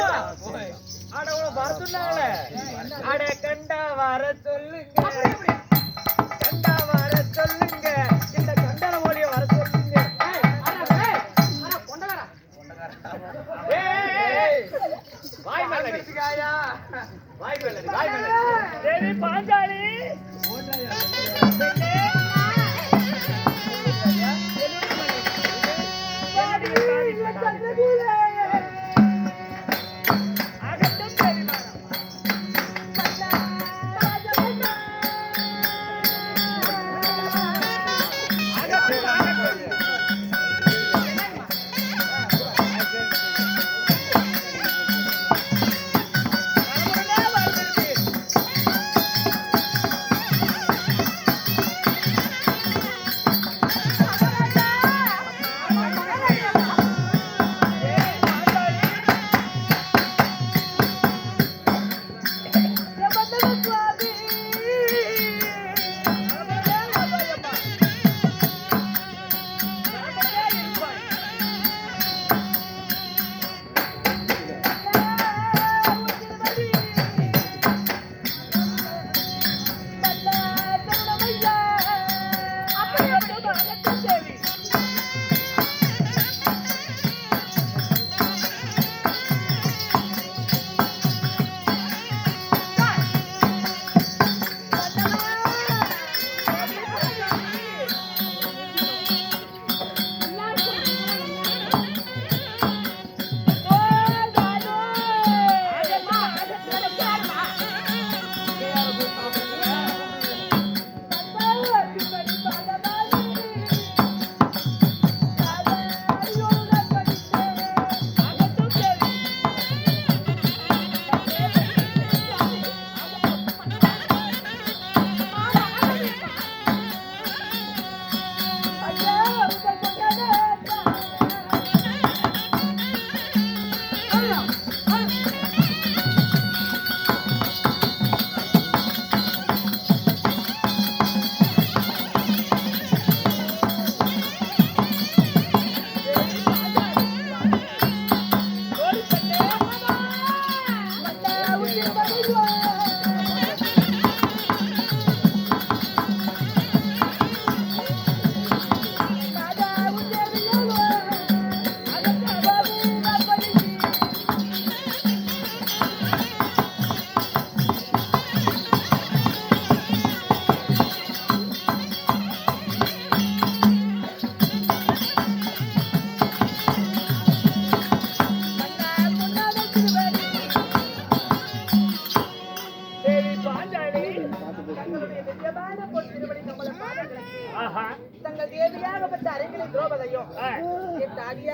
அட உன வர சொன்னாங்களே அட கண்டா வர சொல்லுங்க கண்டா வர சொல்லுங்க இந்த கண்டன மொழிய வர சொல்லுங்க. வாய். வாய் வாய் பாஞ்சாலி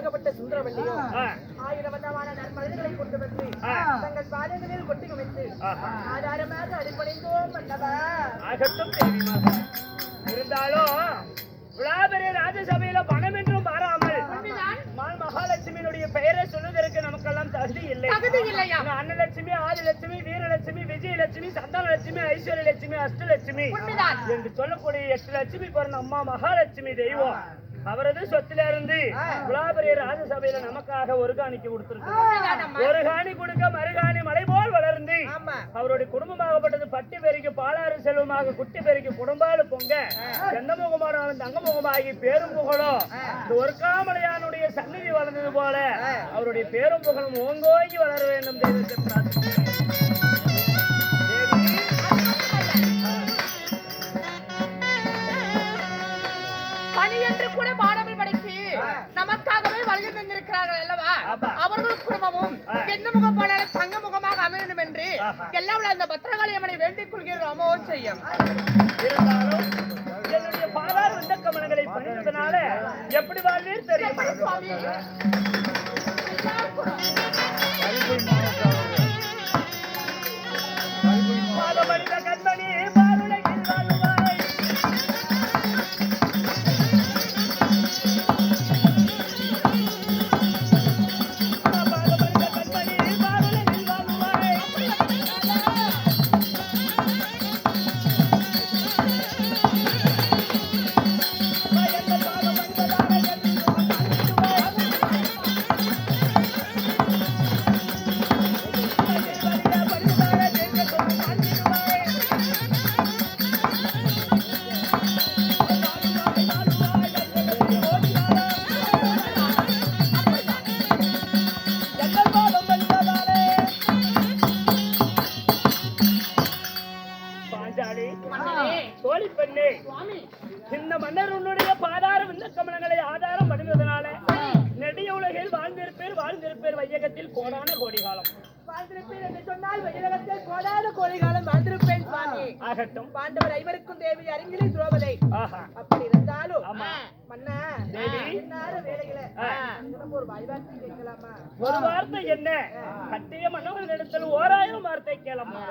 என் தாதியாகப்பட்ட சுந்தரவல்லியும். ஆயிரம் வண்ணமான நன்மனிதர்களை கொண்டு வந்து. தங்கள் பாதங்களில் கொட்டி அமைத்து. ஆதாரமாக அடிப்படைந்தோம் அல்லவா. இருந்தாலும் விழாபெரிய ராஜசபையில பணம் என்றும் மாறாமல் மால் மகாலட்சுமியினுடைய பெயரை சொல்வதற்கு நமக்கெல்லாம் தகுதி இல்லை தகுதி இல்லையா? நான் அன்னலட்சுமி ஆதிலட்சுமி வீரலட்சுமி விஜயலட்சுமி சந்தானலட்சுமி ஐஸ்வர்யலட்சுமி அஷ்டலட்சுமி உண்மைதான். என்று சொல்லக்கூடிய எட்டு லட்சுமி பிறந்த அம்மா மகாலட்சுமி தெய்வம் அவரது சொத்துல இருந்து விழாபெரிய ராஜசபையில நமக்காக ஒரு காணிக்கு கொடுத்திருக்கு ஒரு காணி கொடுக்க மறுகாணி மலை போல் வளர்ந்து அவருடைய குடும்பமாகப்பட்டது பட்டி பெருக்கி பாலாறு செல்வமாக குட்டி பெருக்கி குடும்பாடு பொங்க எந்த முகமானாலும் தங்க முகமாகி பேரும் புகழும் இந்த ஒரு காமலையானுடைய சந்நிதி வளர்ந்தது போல அவருடைய பேரும் புகழும் ஓங்கோங்கி வளர வேண்டும் தெய்வத்தை பிரார்த்திக்கிறேன். நமக்காகவே வருகை தந்திருக்கிறார்கள் அல்லவா. அவர்கள் குடும்பமும். எந்த முகம் போனாலும் தங்க முகமாக அமையணும் என்று. எல்லாம் அந்த பத்திரகாளி அம்மனை வேண்டிக் கொள்கிறோம் செய்யும் என்னுடைய பாலாறு வந்த கமலங்களை பணிந்ததுனால எப்படி வாழ்வீர் தெரியுமா சோழி பெண்ணே இந்த மன்னர் உன்னுடைய பாதார விந்த கமலங்களை ஆதாரம் பண்ணுவதனால நெடிய உலகில் வாழ்ந்திருப்பேர் வாழ்ந்திருப்பேர் வையகத்தில் கோடான கோடி காலம் வாழ்ந்திருப்பேன் வையகத்தில் கோடான கோடி அப்படி இருந்தாலும் மன்னா வேலைகளை ஒரு ஒரு வார்த்தை என்ன? கட்டிய மன்னவர்கள் ஓராயிரம் வார்த்தை கேளமா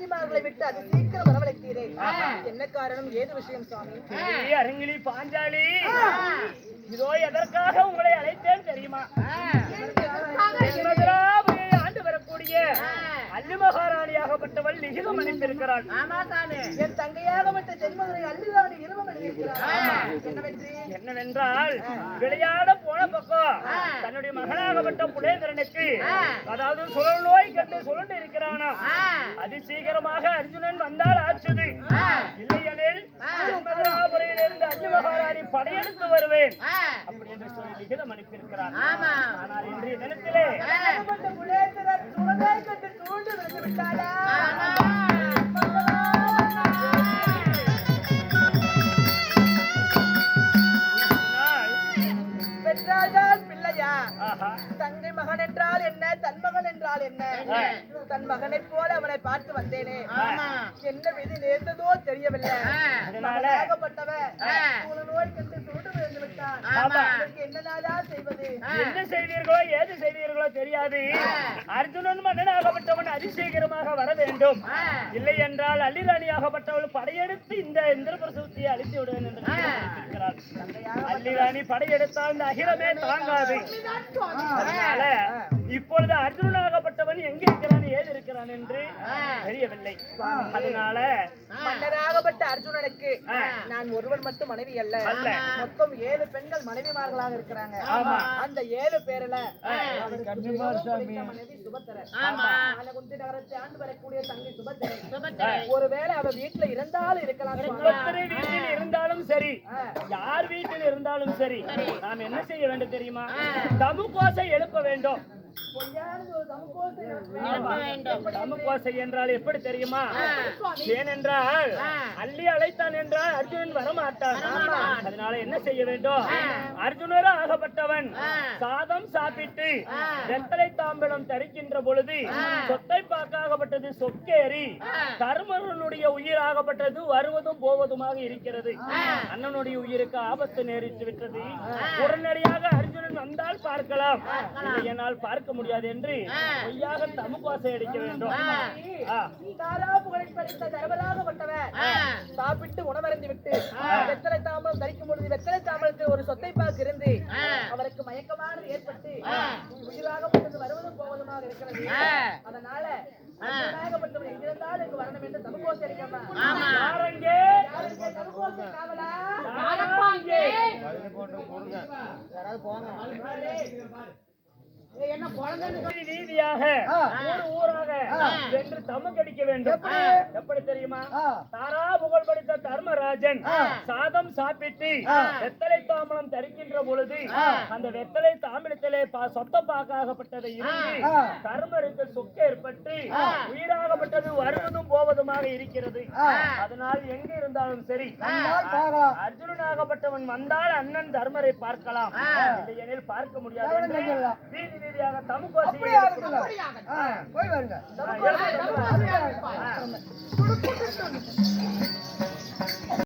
தாதிமார்களை விட்டு அது சீக்கிரம் வரவழைத்தீரேன் என்ன காரணம்? ஏது விஷயம் சுவாமி? அரங்கிலி பாஞ்சாலி. இதோ எதற்காக உங்களை அழைத்தேன் தெரியுமா மதுராபுரியை ஆண்டு வரக்கூடிய அல்லி மகாராணியாகப்பட்டவள் லிகிதம் அனுப்பியிருக்கிறாள் என் தங்கையாகப்பட்ட ஜென்மதுரை அள்ளிதாடி இருவம் என்னவென்று என்னவென்றால் விளையாட போன பக்கம் தன்னுடைய மகனாகப்பட்ட புலேந்திரனுக்கு அதாவது சுழல் நோய் கண்டு சுழண்டு இருக்கிறானா? அதி சீக்கிரமாக அர்ஜுனன் வந்தால் ஆச்சுது. இல்லையெனில் மதுராபுரியிலிருந்து அஞ்சு மகாராணி படையெடுத்து வருவேன். அப்படி என்று சொல்லி லிகிதம் அனுப்பியிருக்கிறார் ஆனால் இன்றைய தினத்திலே புலேந்திரன் சுரங்கை என்ன விதி நேர்ந்ததோ தெரியவில்லை. ஆகப்பட்டவன் நோய் கண்டு விழுந்து விட்டான் செய்வது? என்ன செய்வீர்களோ ஏது செய்வீர்களோ தெரியாது. அர்ஜுனன் மன்னனாகப்பட்டவன் அதிசீக்கிரமாக வர வேண்டும். இல்லை என்றால் அல்லிராணியாகப்பட்டவள் படையெடுத்து இந்த இந்திரபிரசவத்தை அழித்து விடுவேன் என்று. அல்லிராணி படையெடுத்தால் இந்த அகிலமே தாங்காது. இப்பொழுது ஏது இருக்கிறான் என்று தெரியவில்லை. அதனால மன்னராகப்பட்ட அர்ஜுனனுக்கு. நான் ஒருவன் மட்டும் மனைவி அல்ல. மொத்தம் ஏழு பெண்கள் மனைவிமார்களாக இருக்கிறாங்க. அந்த ஏழு பேர்ல மனைவி சுபத்திரன். ஆலகுந்தி நகரத்தை ஆண்டு வரக்கூடிய தங்கை சுபத்திரன். ஒருவேளை அவ வீட்டுல இருந்தாலும் இருக்கலாம் இருந்தாலும் சரி. யார் இருந்தாலும் சரி நாம் என்ன செய்ய வேண்டும் தெரியுமா? தமுகோசை எழுப்ப வேண்டும். தமுகோசை என்றால் எப்படி தெரியுமா? ஏனென்றால் அள்ளி அழைத்தான் என்றால் அர்ஜுனன் வரமாட்டான். அதனால என்ன செய்ய வேண்டும்? அர்ஜுனரும் ஆகப்பட்டவன். சாதம் வெத்தலை தாம்பலம் தரிக்கின்ற பொழுது சொத்தை பாக்காகப்பட்டது சொக்கேறி தருமருடைய உயிராகப்பட்டது வருவதும் போவதுமாக இருக்கிறது. அண்ணனுடைய உயிருக்கு ஆபத்து நேரிட்டு விட்டது. உடனடியாக அர்ஜுனன் வந்தால் பார்க்கலாம். என்னால் பார்க்க முடியாது என்று பொய்யாக தமுக்கோசை அடிக்க வேண்டும். ஆ. தாரா புகழ் படைத்த தர்மராகப்பட்டவர் சாப்பிட்டு உணவருந்தி விட்டு வெத்தலை தாம்பலம் தரிக்கும் பொழுது வெத்தலை தாம்பலத்தில் ஒரு சொத்தை பாக்கு இருந்து அவருக்கு மயக்கமானது ஏற்பட்டு உயிராகப்பட்டது வருவதும் போவதுமாக இருக்கிறது. அதனால உயிராகப்பட்டவர் எங்கிருந்தாலும் இங்கு வரணும் என்று தமுகோசை அடிக்காம யாரங்கே? என்ன வீதியாக ஊர் ஊராக சென்று தமக்கடிக்க வேண்டும். எப்படி? தெரியுமா? தாரா புகழ் படித்த தர்மராஜன் சாதம் சாப்பிட்டு வெத்தலை தாம்பலம் தரிக்கின்ற பொழுது அந்த வெத்தலை தாம்பலத்திலே பா- சொத்த பாக்காகப்பட்டதை இருந்து தர்மருக்கு சொக்க ஏற்பட்டு உயிராகப்பட்டது வருவதும் போவதுமாக இருக்கிறது. அதனால் எங்க இருந்தாலும் சரி. அர்ஜுனனாகப்பட்டவன் வந்தால் அண்ணன் தர்மரை பார்க்கலாம். இல்லையெனில் பார்க்க முடியாது ரீதியாக தமுக்கோசி போய் வாருங்க.